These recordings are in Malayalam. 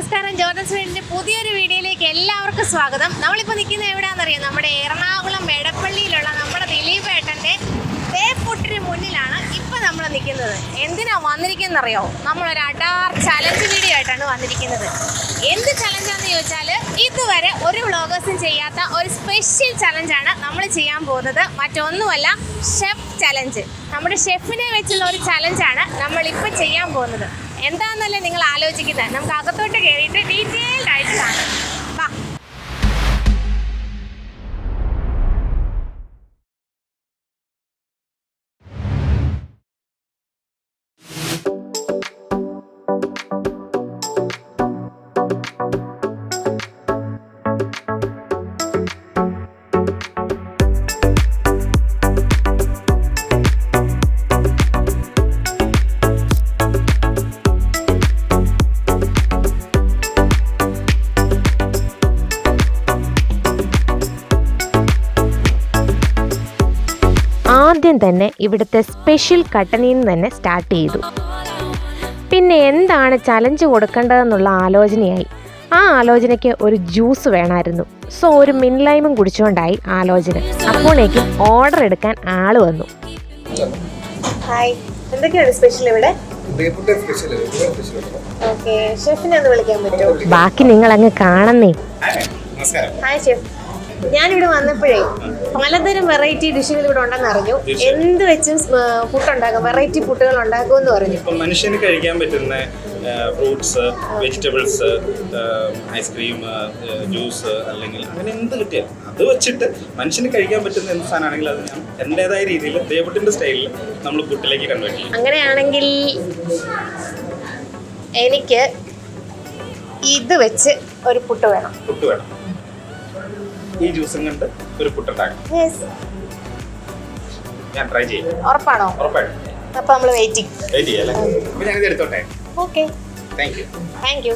നമസ്കാരം. ജോർജൻസ് സ്വീഡിന്റെ പുതിയൊരു വീഡിയോയിലേക്ക് എല്ലാവർക്കും സ്വാഗതം. നമ്മളിപ്പോൾ നിൽക്കുന്ന എവിടെയാണെന്നറിയാം നമ്മുടെ എറണാകുളം എടപ്പള്ളിയിലുള്ള നമ്മുടെ ദിലീപ് ഏട്ടന്റെ തേപ്പുട്ടിന് മുന്നിലാണ് ഇപ്പൊ നമ്മൾ നിൽക്കുന്നത്. എന്തിനാ വന്നിരിക്കുന്നറിയോ? നമ്മളൊരു അഡാർ ചലഞ്ച് വീഡിയോ ആയിട്ടാണ് വന്നിരിക്കുന്നത്. എന്ത് ചലഞ്ചാന്ന് ചോദിച്ചാൽ ഇതുവരെ ഒരു വ്ളോഗേഴ്സും ചെയ്യാത്ത ഒരു സ്പെഷ്യൽ ചലഞ്ചാണ് നമ്മൾ ചെയ്യാൻ പോകുന്നത്. മറ്റൊന്നുമല്ല ഷെഫ് ചലഞ്ച് നമ്മുടെ ഷെഫിനെ വെച്ചുള്ള ഒരു ചലഞ്ചാണ് നമ്മളിപ്പോൾ ചെയ്യാൻ പോകുന്നത്. എന്താണെന്നല്ലേ നിങ്ങൾ ആലോചിക്കുന്നത്? നമുക്ക് അകത്തോട്ട് കയറിയിട്ട് ഡീറ്റെയിൽഡ് ആയിട്ട് കാണാം. ആദ്യം തന്നെ ഇവിടുത്തെ സ്പെഷ്യൽ കട്ടനിൽ നിന്ന് തന്നെ സ്റ്റാർട്ട് ചെയ്തു. പിന്നെ എന്താണ് ചലഞ്ച് കൊടുക്കേണ്ടതെന്നുള്ള ആലോചനയായി. ആ ആലോചനയ്ക്ക് ഒരു ജ്യൂസ് വേണമായിരുന്നു. സോ ഒരു മിൻലൈമും കുടിച്ചുകൊണ്ടായി ആലോചന. അപ്പോഴേക്കും ഓർഡർ എടുക്കാൻ ആൾ വന്നു. ഹായ് എന്തൊക്കെയാണ് സ്പെഷ്യൽ ഇവിടെ? ദേപ്പുട്ടെ സ്പെഷ്യൽ സ്പെഷ്യൽ ഷെഫിനെ ഒന്ന് വിളിക്കാൻ പറ്റുമോ? ബാക്കി നിങ്ങൾ അങ്ങ് കാണുന്നേ നമസ്കാരം. ഹായ് ഷെഫ് ഞാനിവിടെ വന്നപ്പോഴേ പലതരം വെറൈറ്റി ഡിഷുകൾ ഇവിടെ ഉണ്ടെന്ന് അറിഞ്ഞു. എന്ത് വെച്ചും പുട്ടുണ്ടാക്കും വെറൈറ്റി പുട്ടുകൾ ഉണ്ടാക്കുമെന്ന് പറഞ്ഞു. ഇപ്പം മനുഷ്യന് കഴിക്കാൻ പറ്റുന്ന ഫ്രൂട്ട്സ് വെജിറ്റബിൾസ് ഐസ്ക്രീം ജ്യൂസ് അല്ലെങ്കിൽ അങ്ങനെ എന്ത് കിട്ടിയാലും അത് വെച്ചിട്ട് മനുഷ്യന് കഴിക്കാൻ പറ്റുന്ന എന്ത് സാധനമാണെങ്കിലും അത് ഞാൻ എന്റെതായ രീതിയിൽ ദേവട്ടിന്റെ സ്റ്റൈലിൽ നമ്മൾ പുട്ടിലേക്ക് കൺവേർട്ട് ചെയ്യും. അങ്ങനെയാണെങ്കിൽ എനിക്ക് ഇത് വെച്ച് ഒരു പുട്ട് വേണം. പുട്ട് വേണം. ഈ ജ്യൂസും കൊണ്ട് ഒരു പുട്ടുണ്ടാക്കണം ഞാൻ ട്രൈ ചെയ്യാം. ഉറപ്പാണോ? ഉറപ്പായിട്ടും. അപ്പൊ നമ്മൾ വെയിറ്റിംഗ് വെയിറ്റ് ചെയ്യാം അല്ലേ? അപ്പൊ ഞാനിത് എടുത്തോട്ടെ? Okay thank you thank you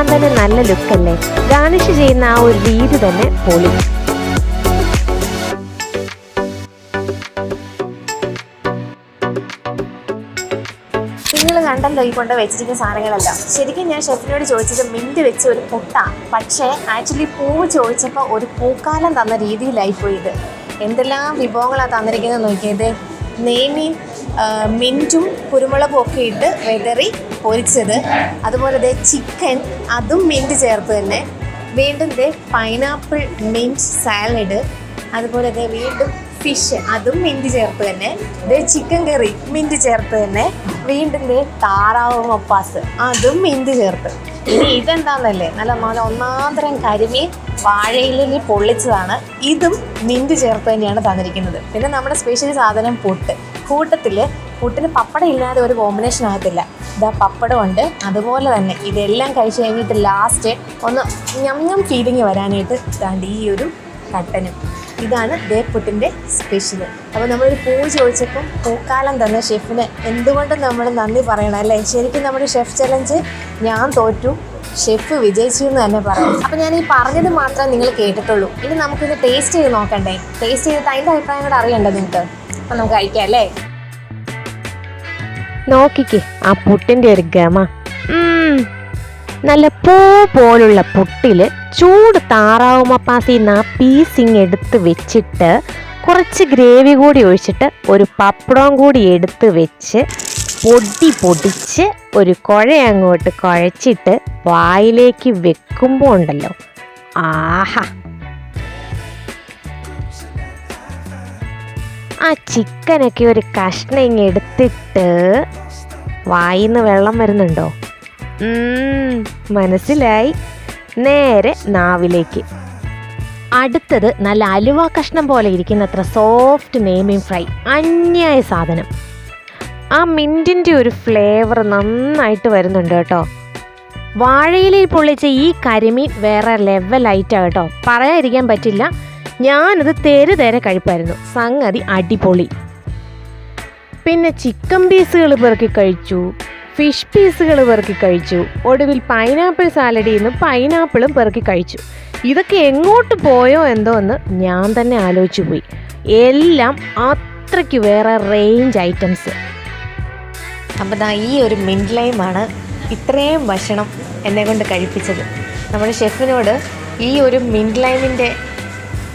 കാണാൻ തന്നെ നല്ല ലുക്കല്ലേ? ഗാർണിഷ് ചെയ്യുന്ന ആ ഒരു രീതി തന്നെ പൊളി. കണ്ടല്ലോ ഈ കൊണ്ട് വെച്ചിരിക്കുന്ന സാധനങ്ങളെല്ലാം. ശരിക്കും ഞാൻ ഷെഫിനോട് ചോദിച്ചത് മിന്റ് വെച്ച് ഒരു പുട്ട പക്ഷേ ആക്ച്വലി പൂവ് ചോദിച്ചപ്പോൾ ഒരു പൂക്കാലം തന്ന രീതിയിലായി പോയത് എന്തെല്ലാം വിഭവങ്ങളാണ് തന്നിരിക്കുന്നത് നോക്കിയത് നെയ്മീൻ മിന്റും കുരുമുളകും ഒക്കെ ഇട്ട് വെതറി പൊരിച്ചത്. അതുപോലെ ദേ ചിക്കൻ അതും മിന്റ് ചേർത്ത് തന്നെ. വീണ്ടും ദേ പൈനാപ്പിൾ മിന്റ് സാലഡ് അതുപോലെ ദേ വീണ്ടും ഫിഷ് അതും മിന്റ് ചേർത്ത് തന്നെ. ദേ ചിക്കൻ കറി മിന്റ് ചേർത്ത് തന്നെ. വീണ്ടും ദേ താറാവ് മപ്പാസ് അതും മിന്റ് ചേർത്ത്. ഇനി ഇതെന്താന്നല്ലേ? നല്ല നല്ല ഒന്നാന്തരം കരിമീൻ വാഴയിലിൽ പൊള്ളിച്ചതാണ്. ഇതും മിന്റ് ചേർത്ത് തന്നെയാണ് തന്നിരിക്കുന്നത്. പിന്നെ നമ്മുടെ സ്പെഷ്യൽ സാധനം പുട്ട്. കൂട്ടത്തിൽ പുട്ടിന് പപ്പടം ഇല്ലാതെ ഒരു കോമ്പിനേഷൻ ആകത്തില്ല. ഇതാ പപ്പടമുണ്ട്. അതുപോലെ തന്നെ ഇതെല്ലാം കഴിച്ച് കഴിഞ്ഞിട്ട് ലാസ്റ്റ് ഒന്ന് ഞം ഞം ഫീലിംഗ് വരാനായിട്ട് ഇതാണ്ട് ഈ ഒരു കട്ടനും. ഇതാണ് ദേപ്പുട്ടിന്റെ സ്പെഷ്യൽ അപ്പോൾ നമ്മളൊരു പൂ ചോദിച്ചപ്പം പൂക്കാലം തന്ന ഷെഫിന് എന്തുകൊണ്ടും നമ്മൾ നന്ദി പറയണം അല്ലേ? ശരിക്കും നമ്മുടെ ഷെഫ് ചലഞ്ച് ഞാൻ തോറ്റു ഷെഫ് വിജയിച്ചു എന്ന് തന്നെ പറയാം. അപ്പം ഞാൻ ഈ പറഞ്ഞത് മാത്രമേ നിങ്ങൾ കേട്ടിട്ടുള്ളൂ. ഇനി നമുക്കിത് ടേസ്റ്റ് ചെയ്ത് നോക്കണ്ടേ? ടേസ്റ്റ് ചെയ്തിട്ട് അതിന്റെ അഭിപ്രായം കൂടെ അറിയണ്ടേ നിങ്ങൾക്ക്? നമുക്ക് കഴിക്കാം അല്ലേ? നോക്കിക്കേ ആ പുട്ടിന്റെ ഒരു ഗമ. നല്ല പൂ പോലുള്ള പുട്ടിൽ ചൂട് താറാവ് മപ്പാസിന്ന് ആ പീസിങ് എടുത്ത് വെച്ചിട്ട് കുറച്ച് ഗ്രേവി കൂടി ഒഴിച്ചിട്ട് ഒരു പപ്പടവും കൂടി എടുത്ത് വെച്ച് പൊടി പൊടിച്ച് ഒരു കുഴ അങ്ങോട്ട് കുഴച്ചിട്ട് വായിലേക്ക് വെക്കുമ്പോൾ ഉണ്ടല്ലോ. ആഹാ. ആ ചിക്കനൊക്കെ ഒരു കഷ്ണം ഇങ്ങ് എടുത്തിട്ട് വായിന്ന് വെള്ളം വരുന്നുണ്ടോ? മനസ്സിലായി. നേരെ നാവിലേക്ക്. അടുത്തത് നല്ല അലുവ കഷ്ണം പോലെ ഇരിക്കുന്നത്ര സോഫ്റ്റ് നെയ്മിങ് ഫ്രൈ. അന്യായ സാധനം. ആ മിന്റിന്റെ ഒരു ഫ്ലേവർ നന്നായിട്ട് വരുന്നുണ്ട് കേട്ടോ. വാഴയിലയിൽ പൊള്ളിച്ച ഈ കരിമീൻ വേറെ ലെവലായിട്ടാണ് കേട്ടോ. പറയാതിരിക്കാൻ പറ്റില്ല. ഞാനത് തെരു തേരെ കഴിപ്പായിരുന്നു. സംഗതി അടിപൊളി. പിന്നെ ചിക്കൻ പീസുകൾ പെറുക്കി കഴിച്ചു. ഫിഷ് പീസുകൾ പെറുക്കി കഴിച്ചു. ഒടുവിൽ പൈനാപ്പിൾ സാലഡിൽ നിന്ന് പൈനാപ്പിളും പെറുക്കി കഴിച്ചു. ഇതൊക്കെ എങ്ങോട്ട് പോയോ എന്തോ എന്ന് ഞാൻ തന്നെ ആലോചിച്ചു പോയി. എല്ലാം അത്രയ്ക്ക് വേറെ റേഞ്ച് ഐറ്റംസ് അപ്പം ഈ ഒരു മിൻഡ് ലൈമാണ് ഇത്രയും ഭക്ഷണം എന്നെ കൊണ്ട് കഴിപ്പിച്ചത്. നമ്മുടെ ഷെഫിനോട് ഈ ഒരു മിൻഡ് ലൈമിന്റെ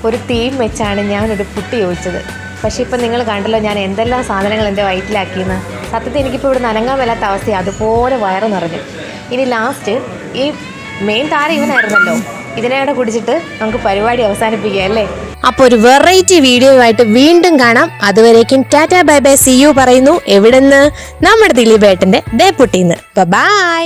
ഒരു തീം വെച്ചാണ് ഞാനൊരു പുട്ട് ചോദിച്ചത്. പക്ഷേ ഇപ്പം നിങ്ങൾ കണ്ടല്ലോ ഞാൻ എന്തെല്ലാം സാധനങ്ങൾ എന്റെ വയറ്റിലാക്കിയെന്ന്. സത്യത്തിൽ എനിക്കിപ്പോൾ ഇവിടെ നനങ്ങാൻ മേലാത്ത അവസ്ഥ അതുപോലെ വയറ് നിറഞ്ഞു. ഇനി ലാസ്റ്റ് ഈ മെയിൻ താരം ഇവനായിരുന്നല്ലോ. ഇതിനെവിടെ കുടിച്ചിട്ട് നമുക്ക് പരിപാടി അവസാനിപ്പിക്കുക അല്ലേ? അപ്പോൾ ഒരു വെറൈറ്റി വീഡിയോയുമായിട്ട് വീണ്ടും കാണാം. അതുവരേക്കും tata bye bye see you പറയുന്നു. എവിടെന്ന്? നമ്മുടെ ദിലീപേട്ടന്റെ ദേപ്പുട്ടിന്ന്. ബൈ